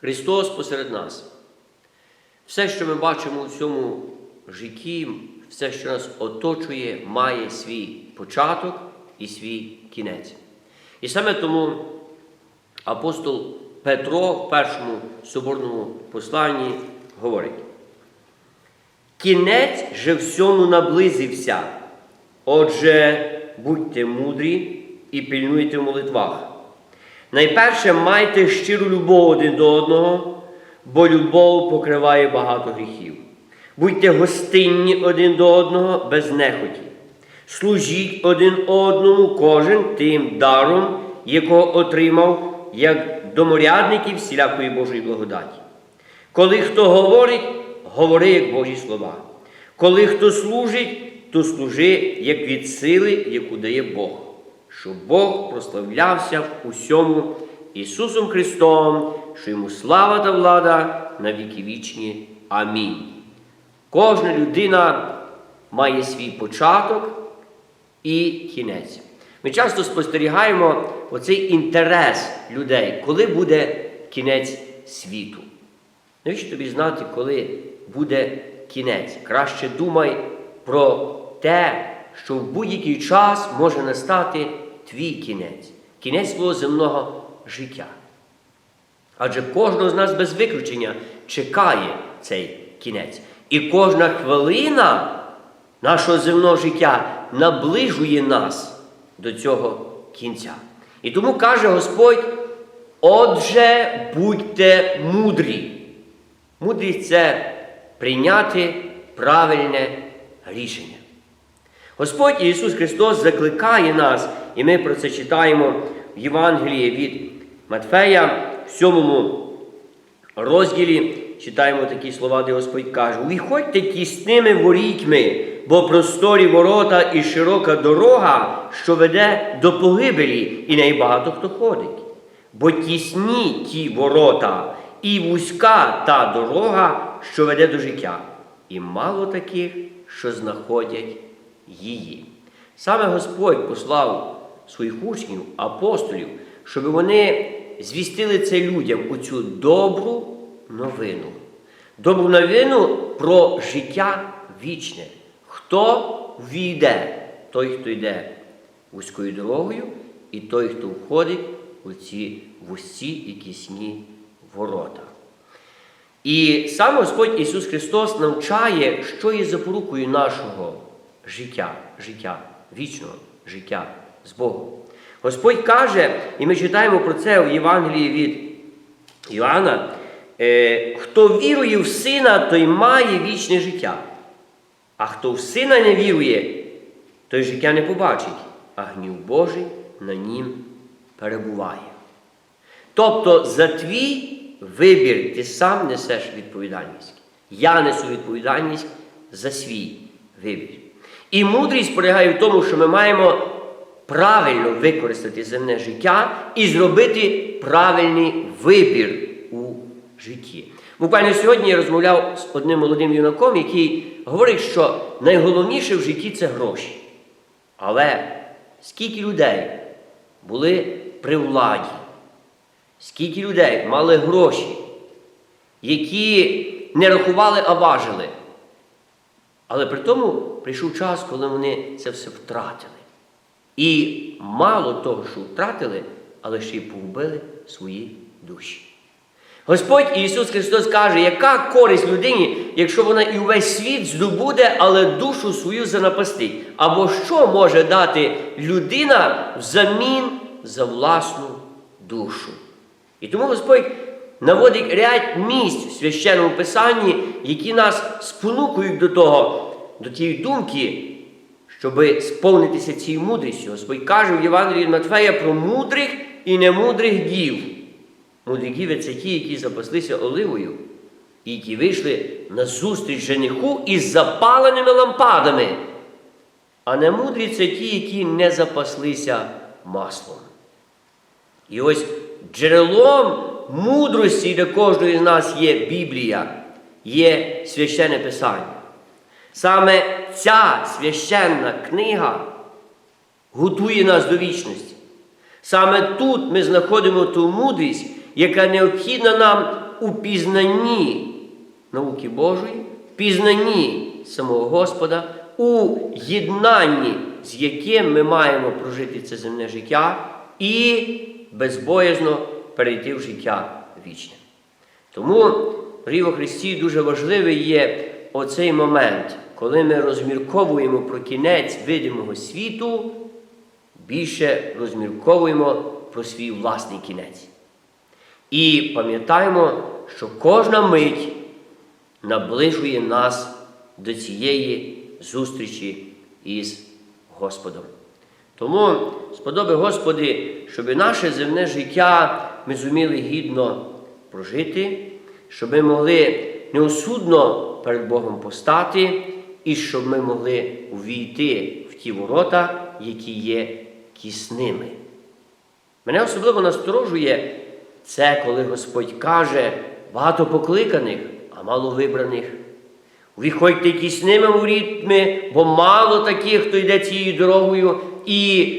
Христос посеред нас. Все, що ми бачимо у цьому житті, все, що нас оточує, має свій початок і свій кінець. І саме тому апостол Петро в першому соборному посланні говорить: Кінець же всьому наблизився. Отже, будьте мудрі і пильнуйте в молитвах. Найперше майте щиру любов один до одного, бо любов покриває багато гріхів. Будьте гостинні один до одного без нехоті. Служіть один одному кожен тим даром, якого отримав, як доморядники всілякої Божої благодаті. Коли хто говорить, говори як Божі слова. Коли хто служить, то служи як від сили, яку дає Бог, щоб Бог прославлявся в усьому Ісусом Христом, що йому слава та влада на віки вічні. Амінь. Кожна людина має свій початок і кінець. Ми часто спостерігаємо оцей інтерес людей, коли буде кінець світу. Навіщо тобі знати, коли буде кінець? Краще думай про те, що в будь-який час може настати твій кінець, кінець твого земного життя. Адже кожного з нас без виключення чекає цей кінець. І кожна хвилина нашого земного життя наближує нас до цього кінця. І тому каже Господь: отже, будьте мудрі. Мудрість це прийняти правильне рішення. Господь Ісус Христос закликає нас, і ми про це читаємо в Євангелії від Матфея, в сьомому розділі читаємо такі слова, де Господь каже: Увіходьте тісними ворітьми, бо просторі ворота і широка дорога, що веде до погибелі, і неї багато хто ходить. Бо тісні ті ворота, і вузька та дорога, що веде до життя, і мало таких, що знаходять її. Саме Господь послав своїх учнів, апостолів, щоб вони звістили це людям у цю добру новину. Добру новину про життя вічне. Хто війде, той, хто йде вузькою дорогою, і той, хто входить у ці вузькі і кисні ворота. І сам Господь Ісус Христос навчає, що є запорукою нашого життя, життя, вічного життя з Богом. Господь каже, і ми читаємо про це у Євангелії від Іоанна, е, хто вірує в Сина, той має вічне життя. А хто в Сина не вірує, той життя не побачить, а гнів Божий на нім перебуває. Тобто за твій вибір ти сам несеш відповідальність. Я несу відповідальність за свій вибір. І мудрість полягає в тому, що ми маємо правильно використати земне життя і зробити правильний вибір у житті. Буквально сьогодні я розмовляв з одним молодим юнаком, який говорить, що найголовніше в житті це гроші. Але скільки людей були при владі, скільки людей мали гроші, які не рахували, а важили. Але при тому прийшов час, коли вони це все втратили. І мало того, що втратили, але ще й погубили свої душі. Господь Ісус Христос каже, яка користь людині, якщо вона і увесь світ здобуде, але душу свою занапастить. Або що може дати людина взамін за власну душу? І тому Господь наводить ряд місць в священному Писанні, які нас спонукують до того, до тієї думки, щоб сповнитися цією мудрістю. Господь каже в Євангелії від Матфея про мудрих і немудрих дів. Мудрі діви це ті, які запаслися оливою, і які вийшли на зустріч жениху із запаленими лампадами. А немудрі це ті, які не запаслися маслом. І ось джерелом мудрості для кожної з нас є Біблія, є священне Писання. Саме ця священна книга готує нас до вічності. Саме тут ми знаходимо ту мудрість, яка необхідна нам у пізнанні науки Божої, пізнанні самого Господа, у єднанні, з яким ми маємо прожити це земне життя і безбоязно перейти в життя вічне. Тому дорогі во Христі дуже важливий є оцей момент, коли ми розмірковуємо про кінець видимого світу, більше розмірковуємо про свій власний кінець. І пам'ятаємо, що кожна мить наближує нас до цієї зустрічі із Господом. Тому сподоби Господи, щоб наше земне життя ми зуміли гідно прожити, щоб ми могли неосудно перед Богом постати, і щоб ми могли увійти в ті ворота, які є кісними. Мене особливо насторожує це, коли Господь каже багато покликаних, а мало вибраних. Виходьте тісними ворітьми, бо мало таких, хто йде цією дорогою, і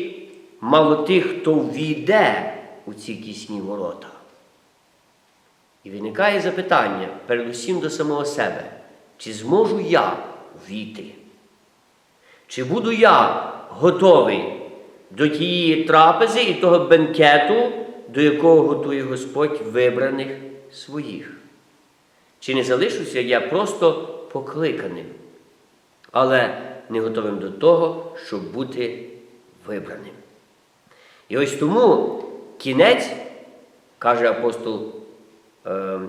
мало тих, хто війде у ці кісні ворота. І виникає запитання передусім до самого себе, чи зможу я війти? Чи буду я готовий до тієї трапези і того бенкету, до якого готує Господь вибраних своїх? Чи не залишуся я просто покликаним, але не готовим до того, щоб бути вибраним? І ось тому кінець, каже апостол е,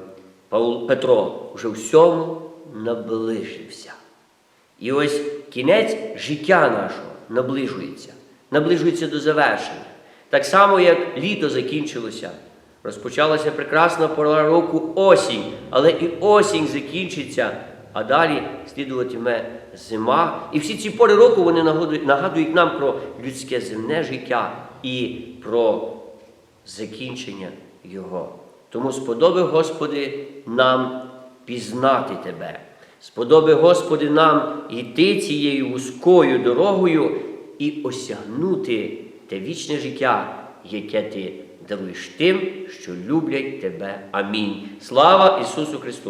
Петро, вже всьому наближився. І ось кінець життя нашого наближується, наближується до завершення. Так само, як літо закінчилося. Розпочалася прекрасна пора року осінь, але і осінь закінчиться, а далі слідуватиме зима. І всі ці пори року вони нагадують нам про людське земне життя і про закінчення його. Тому сподоби, Господи, нам пізнати Тебе. Сподоби, Господи, нам йти цією вузькою дорогою і осягнути те вічне життя, яке Ти даруєш тим, що люблять Тебе. Амінь. Слава Ісусу Христу!